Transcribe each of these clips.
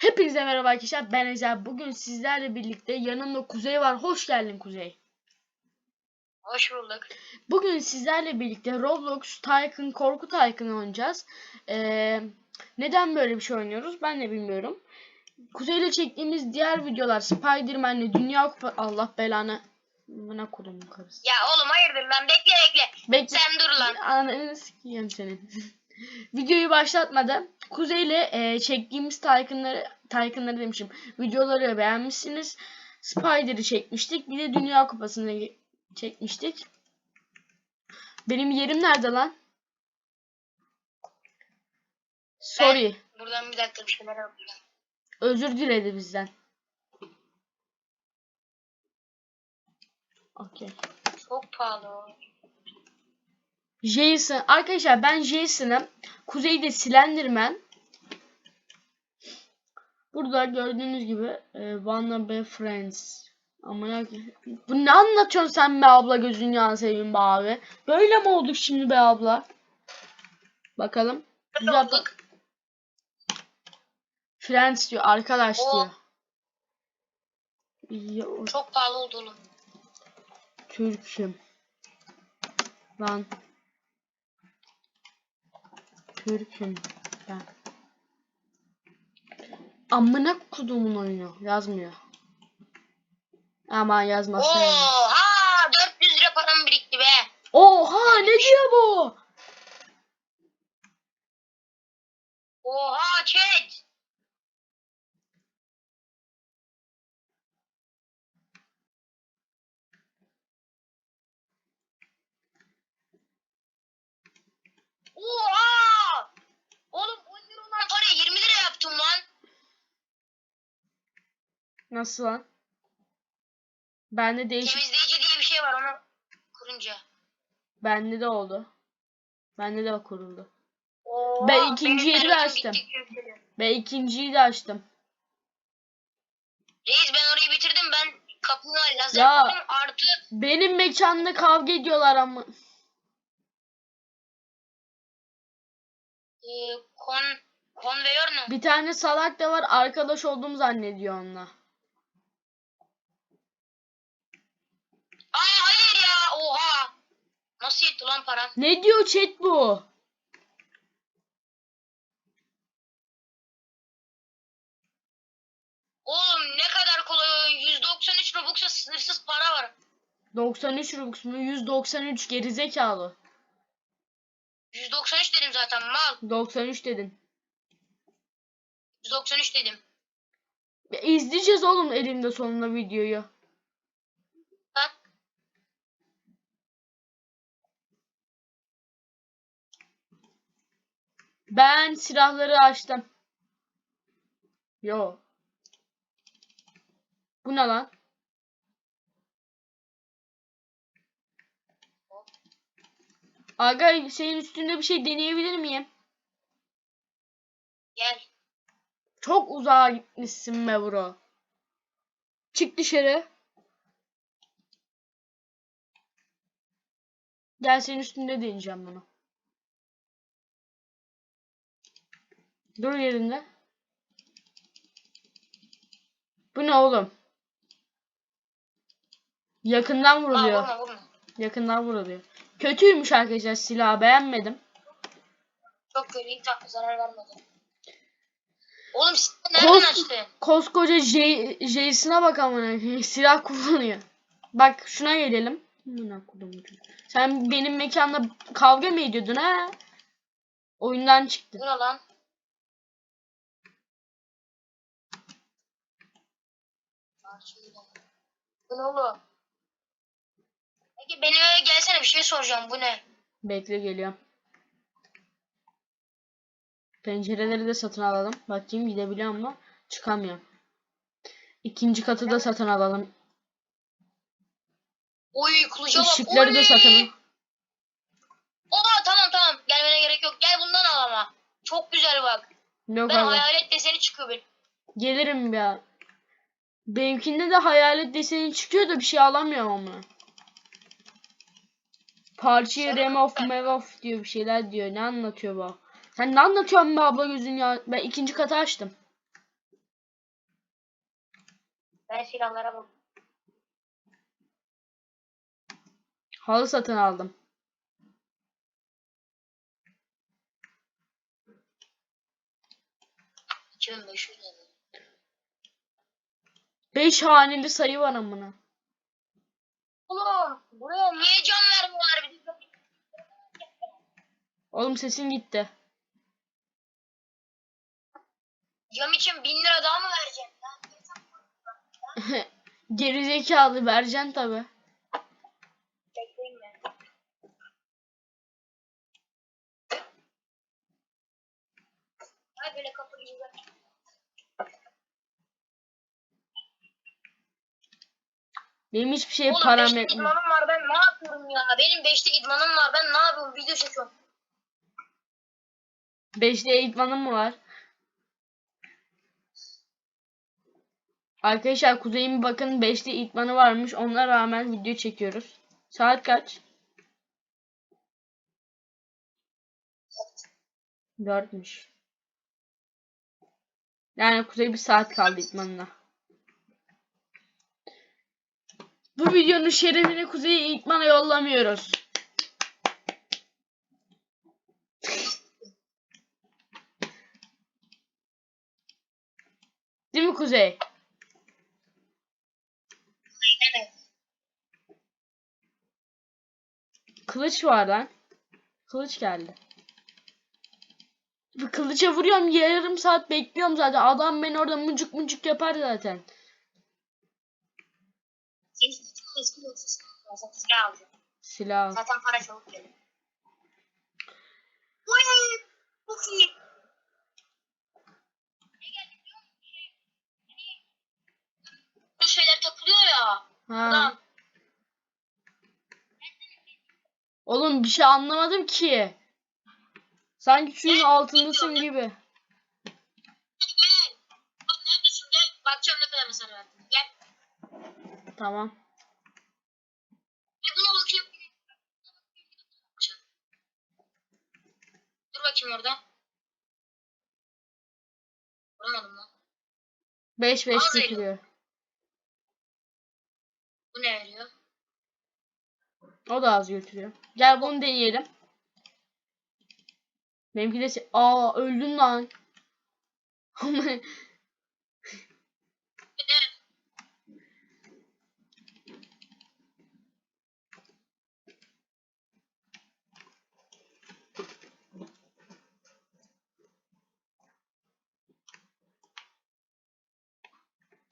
Hepinize merhaba arkadaşlar. Ben Ezel. Bugün sizlerle birlikte yanımda Kuzey var. Hoş geldin Kuzey. Hoş bulduk. Bugün sizlerle birlikte Roblox Tycoon Korku Tycoon oynayacağız. Ee, neden böyle bir şey oynuyoruz ben de bilmiyorum. Kuzey ile çektiğimiz diğer videolar Spider-Man'le Dünya Kupa... Allah belanı... Buna kodum karısı. Ya oğlum hayırdır lan bekle bekle. Bekle. Sen dur lan. Ananı sikeyim senin. Videoyu başlatmadan Kuzey ile e, çektiğimiz Tycoon'ları, Tycoon'ları demişim. Videoları beğenmişsiniz. Spider'ı çekmiştik. Bir de Dünya Kupası'nı çekmiştik. Benim yerim nerede lan? Sorry. Buradan bir dakika bir şeyler yapacağım. Özür diledi bizden. Okey. Çok pahalı. Jason. Arkadaşlar ben Jason'ım. Kuzeyde Slenderman. Burada gördüğünüz gibi e, Wanna Be Friends. Ama ya, bu ne anlatıyorsun sen be abla gözün yağını seveyim be abi. Böyle mi olduk şimdi be abla? Bakalım. Güzel. Olduk. Friends diyor arkadaş Oo. diyor. Ya, Çok pahalı oldu oğlum. Türk'üm. Lan. Türk'üm ben. Amına kodumun oyunu. Yazmıyor. Aman yazmasın. Oha 400 lira param birikti be. Oha ne diyor bu? Oha chat. Oha! Oğlum 10 lira olan parayı 20 lira yaptım lan. Nasıl lan? Bende değişik. Temizleyici diye bir şey var onu kurunca. Bende de oldu. Bende de kuruldu. Oha, Ben ikinci benim yeri servetim açtım. Ben ikinciyi de açtım. Reis ben orayı bitirdim ben kapına lazer Ya. koydum artı Benim mekanda kavga ediyorlar ama. e, kon konveyör ne? Bir tane salak da var arkadaş olduğumu zannediyor onunla. Aa hayır ya oha. Param? Ne diyor chat bu? Oğlum ne kadar kolay oyun. 193 Robux'a sınırsız para var. 93 Robux mu? 193 gerizekalı. 193 dedim zaten mal. 93 dedin. 193 dedim. Ya İzleyeceğiz oğlum elinde sonunda videoyu. Bak. Ben silahları açtım. Yo. Bu ne lan? Aga senin üstünde bir şey deneyebilir miyim? Gel. Çok uzağa gitmişsin be bro. Çık dışarı. Gel senin üstünde deneyeceğim bunu. Dur yerinde. Bu ne oğlum? Yakından Aa, vuruluyor. vurma vurma. Yakından vuruluyor. Kötüymüş arkadaşlar silahı beğenmedim. Çok kötü hiç zarar vermedi. Oğlum sen nereden Kos- açtın? koskoca J J'sine bak amına silah kullanıyor. Bak şuna gelelim. Sen benim mekanda kavga mı ediyordun ha? Oyundan çıktı. Bu ne lan? Bu ne oğlum? Peki benim eve gelsene bir şey soracağım. Bu ne? Bekle geliyorum. Pencereleri de satın alalım. Bakayım gidebiliyor mu? Çıkamıyorum. İkinci katı da satın alalım. Oy kılıca bak. Işıkları da satın al. Oha tamam tamam. Gelmene gerek yok. Gel bundan al ama. Çok güzel bak. Yok Ben abi. hayalet deseni çıkıyor benim. Gelirim ya. Benimkinde de hayalet deseni çıkıyor da bir şey alamıyorum ama. Parçayı remove move diyor bir şeyler diyor. Ne anlatıyor bu? Sen ne anlatıyorsun be abla gözün ya? Ben ikinci katı açtım. Ben silahlara bak. Halı satın aldım. İki bin beş yüz lira. 5 haneli sayı var amına. Oğlum buraya niye can vermiyorlar? De- Oğlum sesin gitti. Cam için bin lira daha mı vereceksin? Gerizekalı vereceksin tabi. Bekleyin mi? Ay böyle kapıyı güzel. Benim hiçbir şeye Oğlum param beşte yetmiyor. idmanım var ben ne yapıyorum ya? Benim beşte idmanım var ben ne yapıyorum? Video çekiyorum. 5'te eğitmanım mı var? Arkadaşlar Kuzey'in bakın 5'te eğitmanı varmış. Ona rağmen video çekiyoruz. Saat kaç? 4'müş. Yani Kuzey bir saat kaldı eğitmanına. Bu videonun şerefini Kuzey'e eğitmana yollamıyoruz. Değil mi Kuzey? Kılıç var lan. Kılıç geldi. Kılıça vuruyorum yarım saat bekliyorum zaten. Adam beni orada mucuk mucuk yapar zaten. Eski yoksa sen silah alacağım. Silah. Zaten para çabuk gelir. Oy! Çok iyi. Bu şeyler takılıyor ya. Ha. Lan. Oğlum bir şey anlamadım ki. Sanki suyun altındasın gibi. Gel. Neredesin gel. Bakacağım ne kadar mesaj verdin. Gel. Tamam. Bir buna bakayım. Dur bakayım orada. Vuramadım lan. 5 5 Ağzıyla. götürüyor. Bu ne veriyor? O da az götürüyor. Gel bunu deneyelim. Benimki de se- Aa öldün lan.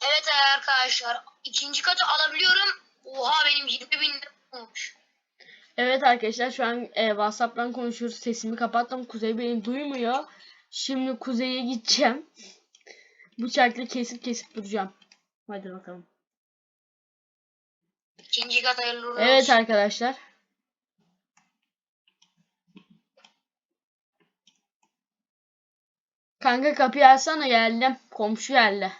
Evet arkadaşlar ikinci katı alabiliyorum. Oha benim 20 bin olmuş. Evet arkadaşlar şu an e, WhatsApp'tan konuşuyoruz. Sesimi kapattım. Kuzey beni duymuyor. Şimdi Kuzey'e gideceğim. Bıçakla kesip kesip duracağım. Hadi bakalım. İkinci kat hayırlı uğurlu Evet olsun. arkadaşlar. Kanka kapıyı açsana geldim. Komşu geldi.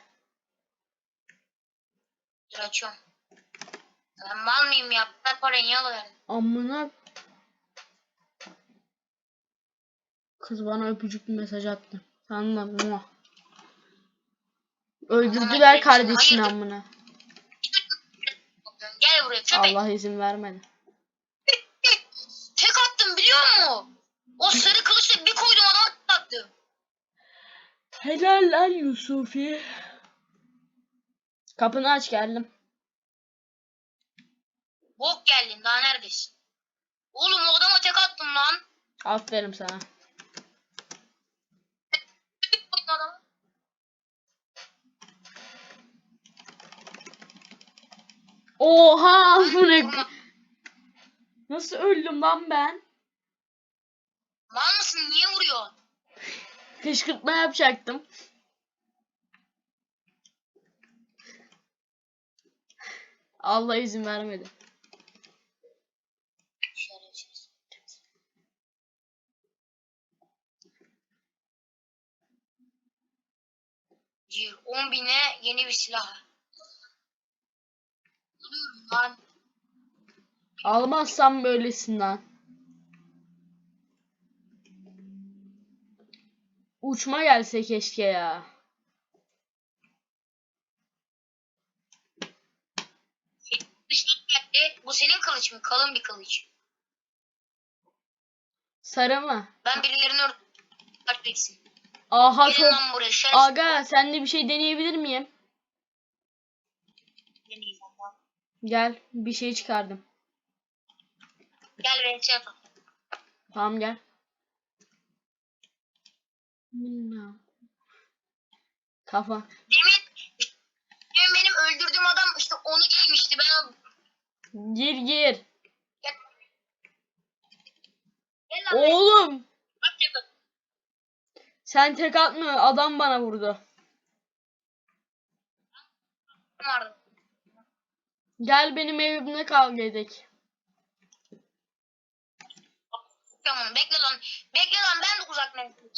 Dur açıyorum. Ben mal mıyım ya? Ben parayı niye alıverdim? Amına. Kız bana öpücük bir mesaj attı. Sandım. muah. Öldürdüler kardeşini amına. Gel buraya köpek. Allah izin vermedi. Tek attım biliyor musun? O sarı kılıçla bir koydum adama tek attım. Helal lan Yusufi. Kapını aç geldim. Bok geldin daha neredesin? Oğlum o adama tek attım lan. Aferin sana. Oha amına. Nasıl öldüm lan ben? Mal mısın niye vuruyor? Kışkırtma yapacaktım. Allah izin vermedi. Cir 10 bine yeni bir silah. Alıyorum lan. Almazsam böylesin lan. Uçma gelse keşke ya. Dışarı geldi. Bu senin kılıç mı? Kalın bir kılıç. Sarı mı? Ben birilerini öldüreceksin. Aha Gelin çok. lan buraya. Şerefsiz. Aga sen de bir şey deneyebilir miyim? Gel bir şey çıkardım. Gel beni şey yapalım. Tamam gel. Minna. Kafa. Demin, demin benim öldürdüğüm adam işte onu giymişti. Ben Gir gir. Gel. Gel. Oğlum. Bak. Sen tek atma adam bana vurdu. Gel benim evimde kavga edek. Tamam bekle lan. Bekle lan ben de uzak menzil.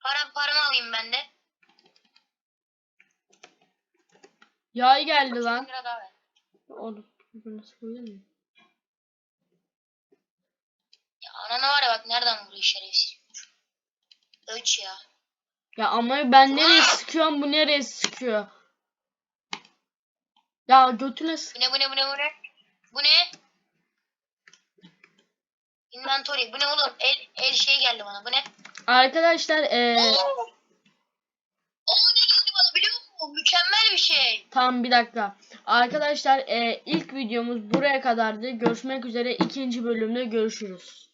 Para, paramı alayım ben de. Yay geldi lan. Bu Nasıl koyuyor mu? Ya anana var ya bak nereden vuruyor şerefsiz. Öç ya. Ya ama ben nereye sıkıyorum bu nereye sıkıyor? Ya götüne sık. Bu ne bu ne bu ne bu ne? Bu ne? Inventory. Bu ne oğlum? El, el şey geldi bana. Bu ne? Arkadaşlar eee Oo. Oo ne geldi musun? Mükemmel bir şey. tam bir dakika. Arkadaşlar eee ilk videomuz buraya kadardı. Görüşmek üzere ikinci bölümde görüşürüz.